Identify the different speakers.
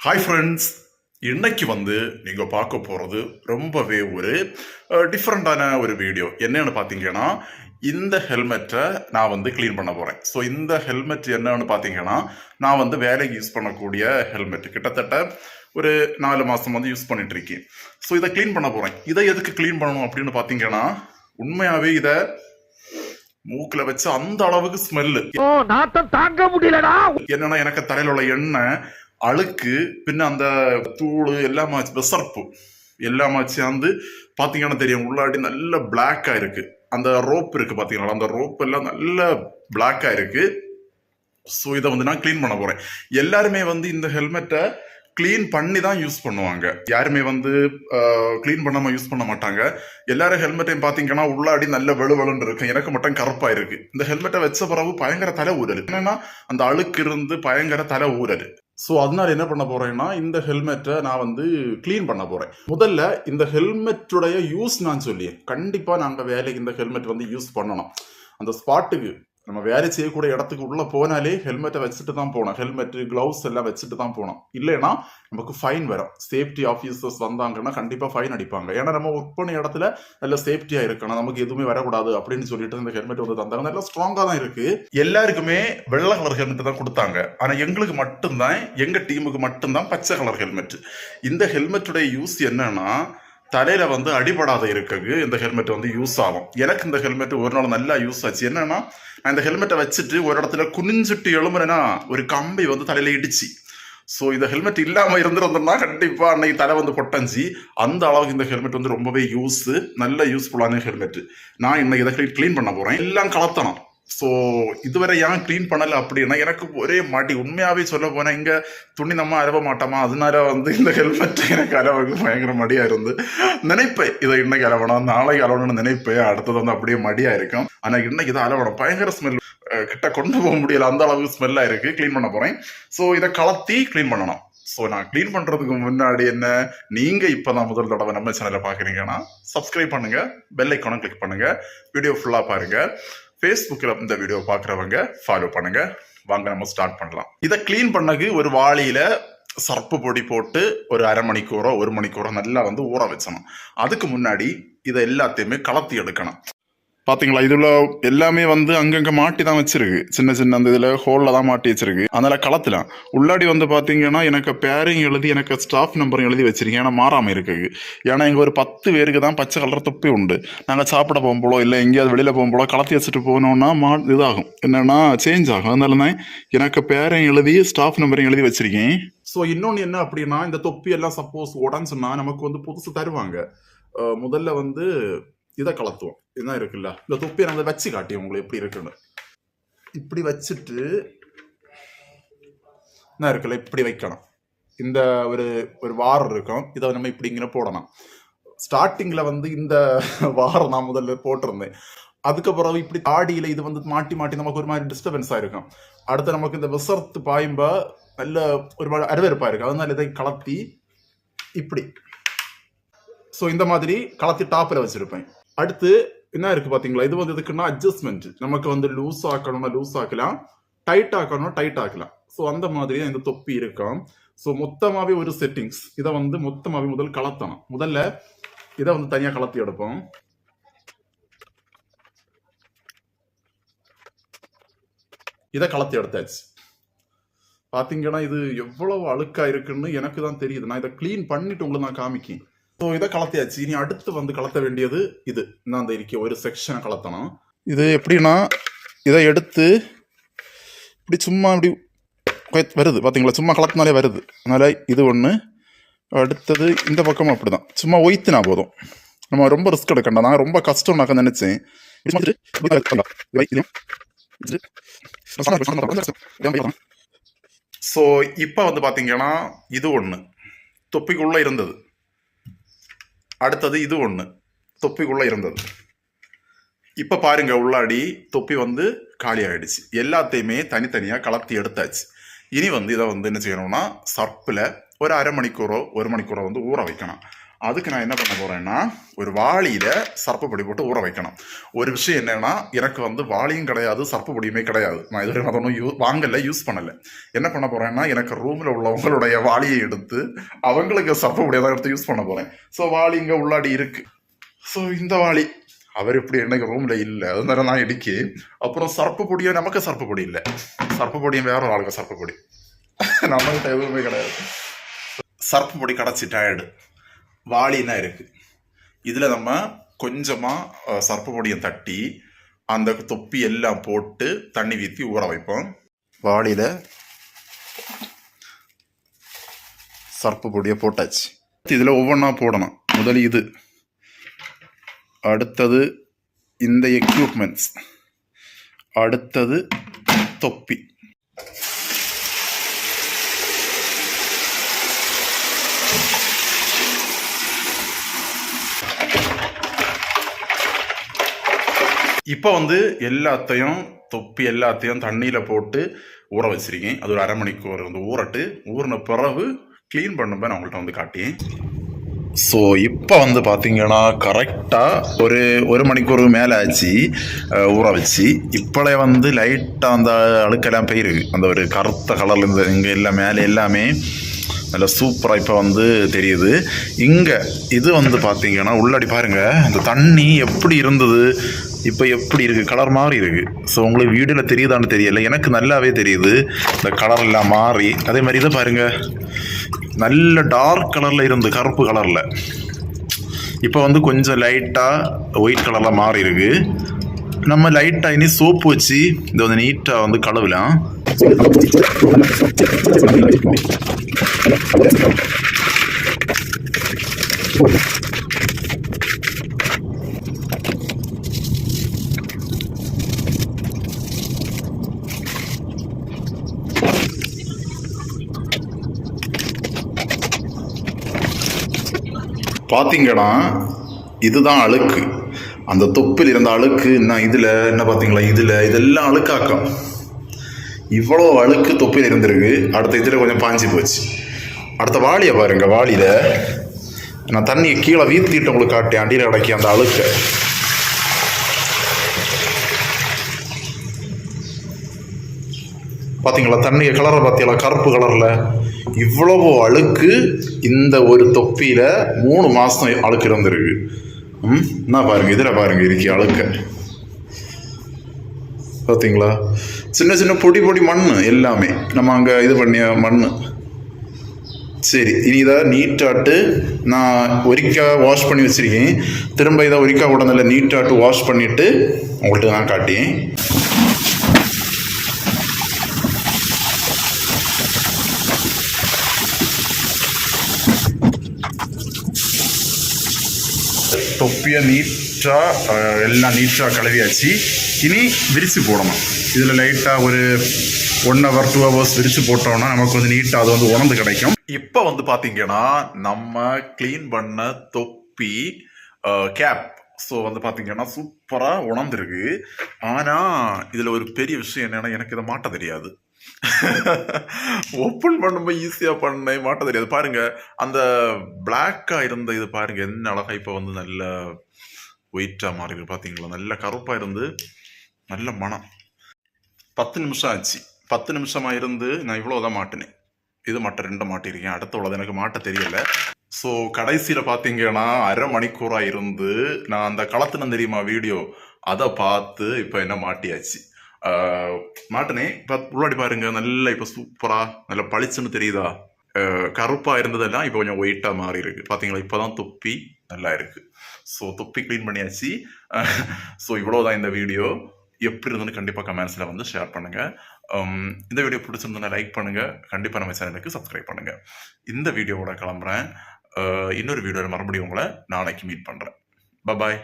Speaker 1: Hi friends இன்னைக்கு வந்து நீங்க பார்க்க போறது ரொம்பவே ஒரு டிஃப்ரெண்டான ஒரு வீடியோ என்னன்னு பார்த்தீங்கன்னா இந்த ஹெல்மெட்டை நான் வந்து க்ளீன் பண்ண போறேன். ஸோ இந்த ஹெல்மெட் என்னன்னு பார்த்தீங்கன்னா நான் வந்து வேலைக்கு யூஸ் பண்ணக்கூடிய ஹெல்மெட் கிட்டத்தட்ட ஒரு நாலு மாசம் வந்து யூஸ் பண்ணிட்டு இருக்கேன். ஸோ இதை க்ளீன் பண்ண போறேன். இதை எதுக்கு க்ளீன் பண்ணணும் அப்படின்னு பார்த்தீங்கன்னா உண்மையாவே இதை மூக்குல வச்சு அந்த அளவுக்கு ஸ்மெல்லு
Speaker 2: நாத்தம் தாங்க முடியலடா.
Speaker 1: என்னன்னா எனக்கு தலையில உள்ள எண்ணெய் அழுக்கு பின்ன அந்த தூள் எல்லாமே விசர்ப்பு. எல்லாமே சேர்ந்து பார்த்தீங்கன்னா தெரியும் உள்ளாடி நல்ல பிளாக்காக இருக்கு. அந்த ரோப் இருக்கு பார்த்தீங்களா அந்த ரோப் எல்லாம் நல்ல பிளாக்காக இருக்கு. ஸோ இதை வந்து நான் க்ளீன் பண்ண போகிறேன் எல்லாருமே வந்து இந்த ஹெல்மெட்டை க்ளீன் பண்ணி தான் யூஸ் பண்ணுவாங்க. யாருமே வந்து க்ளீன் பண்ணாமல் யூஸ் பண்ண மாட்டாங்க. எல்லாரும் ஹெல்மெட்டையும் பார்த்தீங்கன்னா உள்ளாடி நல்ல வெளுவெளுன்னு இருக்கு எனக்கு மட்டும் கருப்பாக இருக்கு. இந்த ஹெல்மெட்டை வச்ச பிறகு பயங்கர தலை ஊரல் என்னன்னா அந்த அழுக்கு இருந்து பயங்கர தலை ஊரல் ஸோ அதனால என்ன பண்ண போறேன்னா இந்த ஹெல்மெட்டை நான் வந்து க்ளீன் பண்ண போறேன். முதல்ல இந்த ஹெல்மெட்டுடைய யூஸ் நான் சொல்லி கண்டிப்பா நாங்கள் வேலைக்கு இந்த ஹெல்மெட் வந்து யூஸ் பண்ணணும். அந்த ஸ்பாட்டுக்கு நம்ம வேலை செய்யக்கூடிய இடத்துக்கு உள்ள போனாலே ஹெல்மெட்டை வச்சுட்டு தான் போகணும். ஹெல்மெட் கிளவுஸ் எல்லாம் வச்சுட்டு தான் போகணும். இல்லைன்னா நமக்கு ஃபைன் வரும். சேஃப்டி ஆஃபீஸர்ஸ் வந்தாங்கன்னா கண்டிப்பாக ஃபைன் அடிப்பாங்க. ஏன்னா நம்ம ஒர்க் பண்ண இடத்துல நல்ல சேஃப்டியா இருக்கணும். நமக்கு எதுவுமே வரக்கூடாது அப்படின்னு சொல்லிட்டு இந்த ஹெல்மெட் வந்து தந்தாங்க. நல்லா ஸ்ட்ராங்கா தான் இருக்கு. எல்லாருக்குமே வெள்ளை கலர் ஹெல்மெட் தான் கொடுத்தாங்க. ஆனா எங்களுக்கு மட்டும்தான் எங்க டீமுக்கு மட்டும்தான் பச்சை கலர் ஹெல்மெட் இந்த ஹெல்மெட்டுடைய யூஸ் என்னன்னா தலையில வந்து அடிபடாத இருக்குது இந்த ஹெல்மெட் வந்து யூஸ் ஆகும். எனக்கு இந்த ஹெல்மெட் ஒரு நாள் நல்லா யூஸ் ஆச்சு. என்னன்னா நான் இந்த ஹெல்மெட்டை வச்சுட்டு ஒரு இடத்துல குனிஞ்சுட்டு எழும்புறேன்னா ஒரு கம்பி வந்து தலையில இடிச்சு. ஸோ இந்த ஹெல்மெட் இல்லாமல் இருந்திருந்தோம்னா கண்டிப்பாக அன்னைக்கு தலை வந்து கொட்டஞ்சி அந்த அளவுக்கு இந்த ஹெல்மெட் வந்து ரொம்பவே யூஸ் நல்ல யூஸ்ஃபுல்லான ஹெல்மெட் நான் இன்னைக்கு இதை க்ளீன் பண்ண போகிறேன் எல்லாம் கலத்தணும். ஸோ இதுவரை ஏன் க்ளீன் பண்ணல அப்படின்னா எனக்கு ஒரே மாட்டி. உண்மையாவே சொல்ல போனேன் இங்கே துணி நம்ம அலவ மாட்டோமா? அதனால வந்து இந்த ஹெல்மெட் எனக்கு அலவுக்கு பயங்கர மடியாக இருந்து. நினைப்பேன் இதை இன்னைக்கு அலவணும் நாளைக்கு அலவணும்னு நினைப்பேன் அடுத்தது வந்து அப்படியே மடியாக இருக்கும். ஆனால் இன்னைக்கு இதை அலவணும் பயங்கர ஸ்மெல் கிட்ட கொண்டு போக முடியல. அந்த அளவுக்கு ஸ்மெல்லாக இருக்குது க்ளீன் பண்ண போகிறேன் ஸோ இதை கலத்தி க்ளீன் பண்ணணும். ஸோ நான் க்ளீன் பண்றதுக்கு முன்னாடி என்ன? நீங்க இப்பதான் முதல் தடவை நம்ம சேனலை பார்க்குறீங்கன்னா சப்ஸ்கிரைப் பண்ணுங்க. பெல் ஐக்கானும் கிளிக் பண்ணுங்க. வீடியோ ஃபுல்லாக பாருங்க. ஃபேஸ்புக்கில் இந்த வீடியோ பார்க்குறவங்க ஃபாலோ பண்ணுங்க. வாங்க நம்ம ஸ்டார்ட் பண்ணலாம். இதை க்ளீன் பண்ணக்கு ஒரு வாளியில் சர்ப்பு பொடி போட்டு ஒரு அரை மணிக்கூரோ ஒரு மணிக்கூரோ நல்லா வந்து ஊற வச்சணும். அதுக்கு முன்னாடி இதை எல்லாத்தையுமே கலத்தி எடுக்கணும். பாத்தீங்களா? இதுல எல்லாமே வந்து அங்கங்க மாட்டி தான் வச்சிருக்கு. சின்ன சின்ன அந்த இதுல ஹோல்ல தான் மாட்டி வச்சிருக்கு. அதனால களத்துல. உள்ளாடி வந்து பாத்தீங்கன்னா எனக்கு பேரிங் எழுதி எனக்கு ஸ்டாஃப் நம்பரும் எழுதி வச்சிருக்கேன். ஏன்னா மாறாம இருக்குது ஏன்னா இங்க ஒரு பத்து பேருக்கு தான் பச்சை கலர் தொப்பி உண்டு. நாங்க சாப்பிட போகும்போதோ இல்லை எங்கேயாவது வெளியில போகும்போதோ களத்தி வச்சுட்டு போனோம்னா மா இதாகும். என்னன்னா சேஞ்ச் ஆகும். அதனால தான் எனக்கு பேரையும் எழுதி ஸ்டாஃப் நம்பரையும் எழுதி வச்சிருக்கேன். ஸோ இன்னொன்று என்ன அப்படின்னா இந்த தொப்பி எல்லாம் சப்போஸ் உடஞ்சுன்னா நமக்கு வந்து புதுசு தருவாங்க. முதல்ல வந்து இதை கலத்துவோம் இதுதான் இருக்குல்ல? இந்த தொப்பியை நாங்கள் வச்சு காட்டி உங்களுக்கு எப்படி இருக்குன்னு. இப்படி வச்சுட்டு என்ன இருக்குல்ல? இப்படி வைக்கணும். இந்த ஒரு ஒரு வாரம் இருக்கும். இதை நம்ம இப்படி இங்கே போடணும். ஸ்டார்டிங்ல வந்து இந்த வாரம் நான் முதல்ல போட்டிருந்தேன். அதுக்கப்புறம் இப்படி ஆடியில இது வந்து மாட்டி மாட்டி நமக்கு ஒரு மாதிரி டிஸ்டர்பன்ஸ் ஆயிருக்கும் அடுத்து நமக்கு இந்த விசர்த்து பாயும்ப நல்ல ஒரு மாதிரி இருக்கும் அதனால இதை கலத்தி இப்படி. ஸோ இந்த மாதிரி கலத்தி டாப்பில் வச்சிருப்பேன். அடுத்து என்ன இருக்கு பாத்தீங்களா? இது வந்து எதுக்குன்னா அட்ஜஸ்ட்மெண்ட் நமக்கு வந்து லூஸ் ஆக்கணும்னா லூஸ் ஆக்கலாம் டைட் ஆக்கணும்னா டைட் ஆக்கலாம் ஸோ அந்த மாதிரி இந்த தொப்பி இருக்கும். ஸோ மொத்தமாகவே ஒரு செட்டிங்ஸ் இதை வந்து மொத்தமாகவே முதல் கலத்தணும். முதல்ல இதை வந்து தனியாக கலத்தி எடுப்போம். இதை கலத்தி எடுத்தாச்சு. பார்த்தீங்கன்னா இது எவ்வளவு அழுக்கா இருக்குன்னு எனக்கு தான் தெரியுது. நான் இதை க்ளீன் பண்ணிட்டு உங்களை நான் காமிக்கேன் ஸோ இதை கலத்தியாச்சு இனி அடுத்து வந்து கலத்த வேண்டியது இது நான் அந்த இருக்க ஒரு செக்ஷனை கலத்தணும் இது எப்படின்னா இதை எடுத்து இப்படி சும்மா இப்படி வருது பார்த்தீங்களா சும்மா கலத்தினாலே வருது அதனால் இது ஒன்று அடுத்தது இந்த பக்கமும் அப்படிதான் சும்மா ஒய்த்துனா போதும் நம்ம ரொம்ப ரிஸ்க் எடுக்கண்டா நான் ரொம்ப கஷ்டம் நான் நினைச்சேன் ஸோ இப்போ வந்து பார்த்தீங்கன்னா இது ஒன்று தொப்பிக்குள்ளே இருந்தது அடுத்தது இது ஒன்று தொப்பிக்குள்ளே இருந்தது. இப்போ பாருங்க உள்ளாடி தொப்பி வந்து காலி ஆகிடுச்சு எல்லாத்தையுமே தனித்தனியாக கலத்தி எடுத்தாச்சு. இனி வந்து இதை வந்து என்ன செய்யணும்னா சர்ப்பில் ஒரு அரை மணிக்கூரோ ஒரு மணிக்கூரோ வந்து ஊற வைக்கணும். அதுக்கு நான் என்ன பண்ண போறேன்னா ஒரு வாளியில சர்ப்பு பொடி போட்டு ஊற வைக்கணும். ஒரு விஷயம் என்னன்னா எனக்கு வந்து வாளியும் கிடையாது சர்ப்பு பொடியுமே கிடையாது. நான் இதுவரை நான் ஒன்றும் யூ வாங்கல யூஸ் பண்ணலை. என்ன பண்ண போறேன்னா எனக்கு ரூமில் உள்ளவங்களுடைய வாளியை எடுத்து அவங்களுக்கு சர்ப்பு பொடியை தான் எடுத்து யூஸ் பண்ண போறேன். ஸோ வாளி இங்கே உள்ளாடி இருக்கு. ஸோ இந்த வாளி. அவர் இப்படி எனக்கு ரூமில் இல்லை அது நேரம் நான் இடிக்கி அப்புறம் சர்ப்பு பொடியும் நமக்கு சர்ப்பு பொடி இல்லை. சர்ப்பு பொடியும் வேற ஒரு ஆளுக்கு சர்ப்பு பொடி. நம்மகிட்ட எதுவுமே கிடையாது. சர்ப்பு பொடி கிடச்சி டயர்டு வாளின்னா இருக்கு. இதில் நம்ம கொஞ்சமாக சர்ப்ப பொடியை தட்டி அந்த தொப்பி எல்லாம் போட்டு தண்ணி வீத்தி ஊற வைப்போம். வாளியில் சர்ப்ப பொடியை போட்டாச்சு. இதில் ஒவ்வொன்றா போடணும். முதல் இது. அடுத்தது இந்த எக்யூப்மெண்ட்ஸ் அடுத்தது தொப்பி. இப்போ வந்து எல்லாத்தையும் தொப்பி எல்லாத்தையும் தண்ணியில் போட்டு ஊற வச்சுருக்கேன். அது ஒரு அரை மணிக்கூர் வந்து ஊறட்டு. ஊறின பிறகு க்ளீன் பண்ணும்போது நான் உங்கள்கிட்ட வந்து காட்டியேன் ஸோ இப்போ வந்து பார்த்தீங்கன்னா கரெக்டாக ஒரு ஒரு மணிக்கூர் மேலே ஆச்சு ஊற வச்சு. இப்போலே வந்து லைட்டாக அந்த அழுக்கெல்லாம் போயிருக்கு அந்த ஒரு கருத்த கலரில் இருந்து இங்கே எல்லாம் மேலே எல்லாமே நல்ல சூப்பராக இப்போ வந்து தெரியுது. இங்கே இது வந்து பார்த்தீங்கன்னா உள்ளாடி பாருங்கள் இந்த தண்ணி எப்படி இருந்தது? இப்போ எப்படி இருக்குது கலர் மாறி இருக்கு. ஸோ உங்களுக்கு வீடியோவில் தெரியுதான்னு தெரியல. எனக்கு நல்லாவே தெரியுது. இந்த கலர் எல்லாம் மாறி. அதே மாதிரி இதை பாருங்கள் நல்ல டார்க் கலரில் இருந்து கருப்பு கலரில் இப்போ வந்து கொஞ்சம் லைட்டாக ஒயிட் கலரில் மாறி இருக்கு. நம்ம லைட்டாக இனி சோப்பு வச்சு இதை வந்து நீட்டாக வந்து கழுவலாம். பார்த்தீங்கன்னா இதுதான் அழுக்கு. அந்த தொப்பில் இருந்த அழுக்கு என்ன இதில்? என்ன பார்த்தீங்களா இதில்? இதெல்லாம் அழுக்காக்கம். இவ்வளோ அழுக்கு தொப்பில் இருந்திருக்கு. அடுத்த இதில் கொஞ்சம் பாஞ்சு போச்சு. அடுத்த வாளியை பாருங்கள் வாளியில். நான் தண்ணியை கீழே வீத்திட்டு உங்களுக்கு காட்டேன் அடியில் அடக்கி அந்த அழுக்கை. பார்த்தீங்களா தண்ணியை கலரை பார்த்தீங்களா கருப்பு கலரில் இவ்வளவு அழுக்கு இந்த ஒரு தொப்பியில் மூணு மாதம் அழுக்கு இருந்திருக்கு. ம் என்ன பாருங்கள் இதில் பாருங்கள் இருக்கி அழுக்க. பார்த்தீங்களா சின்ன சின்ன பொடி பொடி மண் எல்லாமே. நம்ம அங்கே இது பண்ணிய மண் சரி இனி இதை நீட்டாட்டு நான் ஒரிக்கா வாஷ் பண்ணி வச்சுருக்கேன். திரும்ப இதை ஒரிக்கா உடனே நீட்டாட்டு வாஷ் பண்ணிவிட்டு உங்கள்கிட்ட நான் காட்டியேன் தொப்பியை நீட்டாக எல்லாம் நீட்டாக கழுவியாச்சு. இனி விரித்து போடணும். இதில் லைட்டாக ஒரு ஒன் ஹவர் டூ ஹவர்ஸ் விரித்து போட்டோம்னா நமக்கு வந்து நீட்டாக அது வந்து உணர்ந்து கிடைக்கும். இப்போ வந்து பார்த்தீங்கன்னா நம்ம க்ளீன் பண்ண தொப்பி கேப் ஸோ வந்து பார்த்தீங்கன்னா சூப்பராக உணர்ந்துருக்கு. ஆனால் இதில் ஒரு பெரிய விஷயம் என்னென்னா எனக்கு இதை மாட்ட தெரியாது. ஓப்பன் பண்ணும்போது ஈஸியாக பண்ணேன் மாட்ட தெரியாது. பாருங்க அந்த பிளாக்காக இருந்த இது பாருங்க என்ன அழகா இப்போ வந்து நல்ல ஒயிட்டாக மாறி இருக்கு பார்த்தீங்களா நல்ல கருப்பாக இருந்து நல்ல மனம். பத்து நிமிஷம் ஆச்சு. பத்து நிமிஷமா இருந்து நான் இவ்வளோ தான் மாட்டினேன். இது மட்டும் ரெண்டு மாட்டியிருக்கேன். அடுத்த உள்ளது எனக்கு மாட்ட தெரியல. ஸோ கடைசியில் பார்த்தீங்கன்னா அரை மணிக்கூராக இருந்து நான் அந்த களத்துனம் தெரியுமா வீடியோ அதை பார்த்து இப்போ என்ன மாட்டியாச்சு. மாட்டனே இப்போ உள்ளாடி பாருங்க நல்ல இப்போ சூப்பராக நல்ல பளிச்சுன்னு தெரியுதா? கருப்பாக கருப்பா இருந்ததெல்லாம் இப்போ கொஞ்சம் ஒயிட்டா மாறி இருக்கு. பாத்தீங்களா? இப்போதான் தொப்பி நல்லா இருக்கு. ஸோ தொப்பி க்ளீன் பண்ணியாச்சு. ஸோ இவ்வளோதான் இந்த வீடியோ எப்படி இருந்ததுன்னு கண்டிப்பாக கமெண்ட்ஸில் வந்து ஷேர் பண்ணுங்க. இந்த வீடியோ பிடிச்சிருந்தா லைக் பண்ணுங்க. கண்டிப்பாக நம்ம சேனலுக்கு சப்ஸ்கிரைப் பண்ணுங்க. இந்த வீடியோவோட கிளம்புறேன். இன்னொரு வீடியோவில் மறுபடியும் உங்களை நாளைக்கு மீட் பண்ணுறேன் பாய்